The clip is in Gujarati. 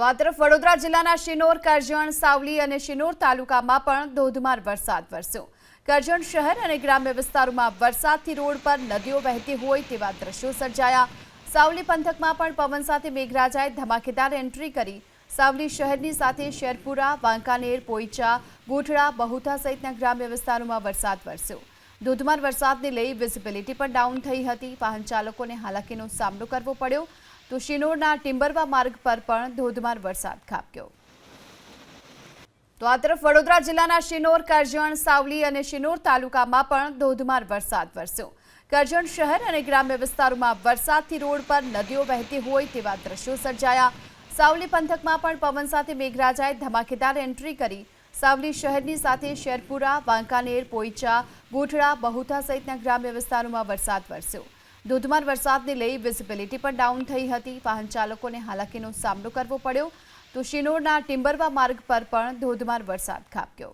તો આ તરફ વડોદરા જિલ્લાના શિનોર, કરજણ, સાવલી અને શિનોર તાલુકામાં પણ ધોધમાર વરસાદ વરસ્યો. કરજણ શહેર અને ગ્રામ્ય વિસ્તારોમાં વરસાદથી રોડ પર નદીઓ વહેતી હોય તેવા દ્રશ્યો સર્જાયા. સાવલી પંથકમાં પણ પવન સાથે મેઘરાજાએ ધમાકેદાર એન્ટ્રી કરી. સાવલી શહેરની સાથે શેરપુરા, વાંકાનેર, પોઈચા, ગોઠડા બહુથા સહિતના ગ્રામ્ય વિસ્તારોમાં વરસાદ વરસ્યો. ધોધમાર વરસાદને લઈ વિઝિબિલિટી પણ ડાઉન થઈ હતી. વાહન ચાલકોને હાલાકીનો સામનો કરવો પડ્યો. તો શિનોરના ટિમ્બરવા માર્ગ પર પણ ધોધમાર વરસાદ ખાબક્યો. તો આ તરફ વડોદરા જિલ્લાના શિનોર, કરજણ, સાવલી અને શિનોર તાલુકામાં પણ ધોધમાર વરસાદ વરસ્યો. કરજણ શહેર અને ગ્રામ્ય વિસ્તારોમાં વરસાદથી રોડ પર નદીઓ વહેતી હોય તેવા દ્રશ્યો સર્જાયા. સાવલી પંથકમાં પણ પવન સાથે મેઘરાજાએ ધમાકેદાર એન્ટ્રી કરી સાવલી શહેરની સાથે શેરપુરા, વાંકાનેર, પોઈચા, ગોઠડા બહુથા સહિતના ગ્રામ્ય વિસ્તારોમાં વરસાદ વરસ્યો. ધોધમાર વરસાદને લઈ વિઝિબિલિટી પણ ડાઉન થઈ હતી. વાહન ચાલકોને હાલાકીનો સામનો કરવો પડ્યો. તો શિનોરના ટિમ્બરવા માર્ગ પર પણ ધોધમાર વરસાદ ખાબક્યો.